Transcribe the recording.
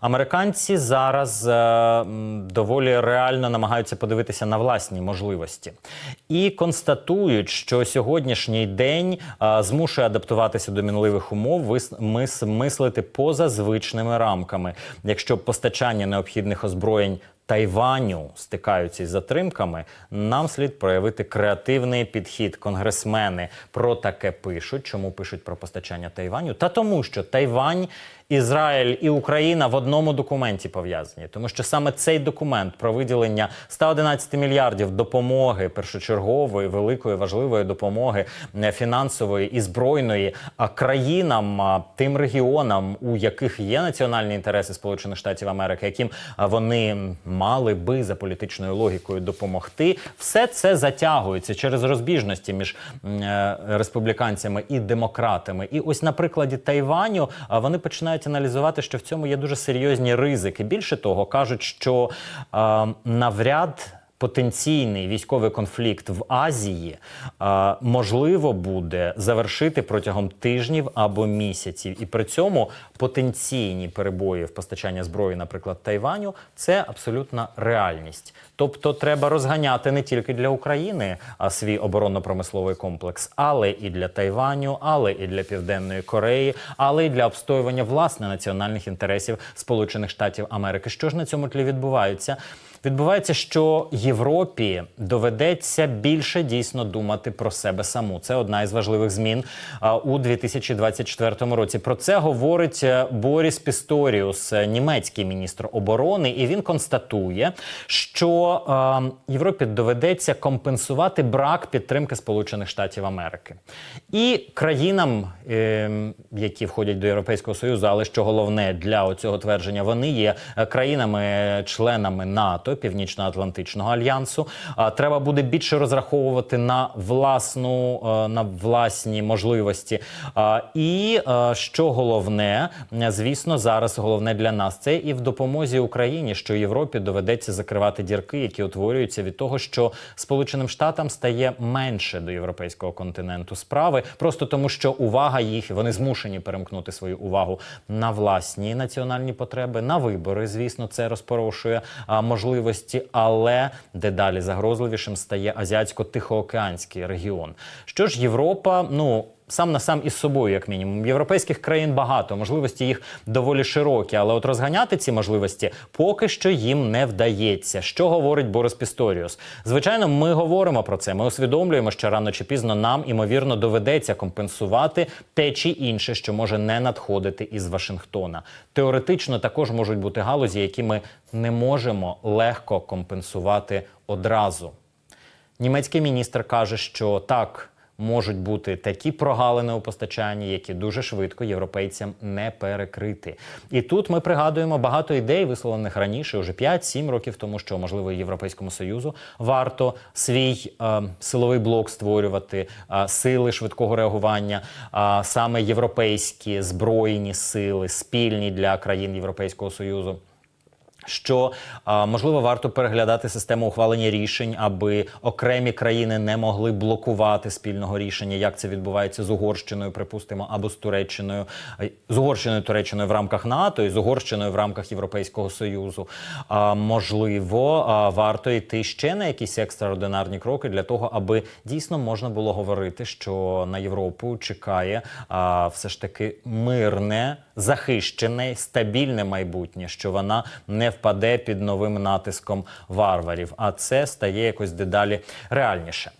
Американці зараз е, доволі реально намагаються подивитися на власні можливості і констатують, що сьогоднішній день е, змушує адаптуватися до мінливих умов, вис- мис- мислити поза звичними рамками. Якщо постачання необхідних озброєнь Тайваню стикаються із затримками, нам слід проявити креативний підхід. Конгресмени про таке пишуть. Чому пишуть про постачання Тайваню? Та тому, що Тайвань, Ізраїль і Україна в одному документі пов'язані, тому що саме цей документ про виділення 111 мільярдів допомоги першочергової, великої, важливої допомоги е, фінансової і збройної країнам, тим регіонам, у яких є національні інтереси Сполучених Штатів Америки, яким вони мали би за політичною логікою допомогти, все це затягується через розбіжності між е, республіканцями і демократами. І ось на прикладі Тайваню вони починають аналізувати, що в цьому є дуже серйозні ризики. Більше того, кажуть, що е, навряд. Потенційний військовий конфлікт в Азії а, можливо буде завершити протягом тижнів або місяців, і при цьому потенційні перебої в постачанні зброї, наприклад, Тайваню, це абсолютна реальність. Тобто, треба розганяти не тільки для України а, свій оборонно-промисловий комплекс, але і для Тайваню, але і для Південної Кореї, але і для обстоювання власне національних інтересів Сполучених Штатів Америки. Що ж на цьому тлі відбувається? Відбувається, що Європі доведеться більше дійсно думати про себе саму. Це одна із важливих змін у 2024 році. Про це говорить е, Боріс Пісторіус, е, німецький міністр оборони, і він констатує, що е, Європі доведеться компенсувати брак підтримки Сполучених Штатів Америки і країнам, е, які входять до Європейського союзу, але що головне для цього твердження, вони є країнами-членами НАТО, Північно-Атлантичного альянсу. Треба буде більше розраховувати на власну е, на власні можливості. І е, що головне, е, звісно, зараз головне для нас це і в допомозі Україні, що Європі доведеться закривати дірки, які утворюються від того, що Сполученим Штатам стає менше до європейського континенту справи, просто тому, що увага їх вони змушені перемкнути свою увагу на власні національні потреби, на вибори. Звісно, це розпорошує а, можливості, але дедалі загрозливішим стає азіатсько-тихоокеанський регіон. Що ж, Європа, ну. Сам на сам із собою, як мінімум, європейських країн багато, можливості їх доволі широкі, але от розганяти ці можливості поки що їм не вдається. Що говорить Борис Пісторіус? Звичайно, ми говоримо про це. Ми усвідомлюємо, що рано чи пізно нам імовірно доведеться компенсувати те чи інше, що може не надходити із Вашингтона. Теоретично також можуть бути галузі, які ми не можемо легко компенсувати одразу. Німецький міністр каже, що так можуть бути такі прогалини у постачанні, які дуже швидко європейцям не перекрити. І тут ми пригадуємо багато ідей, висловлених раніше, уже 5-7 років тому, що можливо Європейському союзу варто свій е, силовий блок створювати, е, сили швидкого реагування, е, саме європейські збройні сили, спільні для країн Європейського союзу що можливо варто переглядати систему ухвалення рішень, аби окремі країни не могли блокувати спільного рішення, як це відбувається з Угорщиною, припустимо, або з Туреччиною, з Угорщиною Туреччиною в рамках НАТО і з Угорщиною в рамках Європейського союзу. Можливо, варто йти ще на якісь екстраординарні кроки для того, аби дійсно можна було говорити, що на Європу чекає все ж таки мирне, захищене, стабільне майбутнє, що вона не впаде під новим натиском варварів. А це стає якось дедалі реальніше.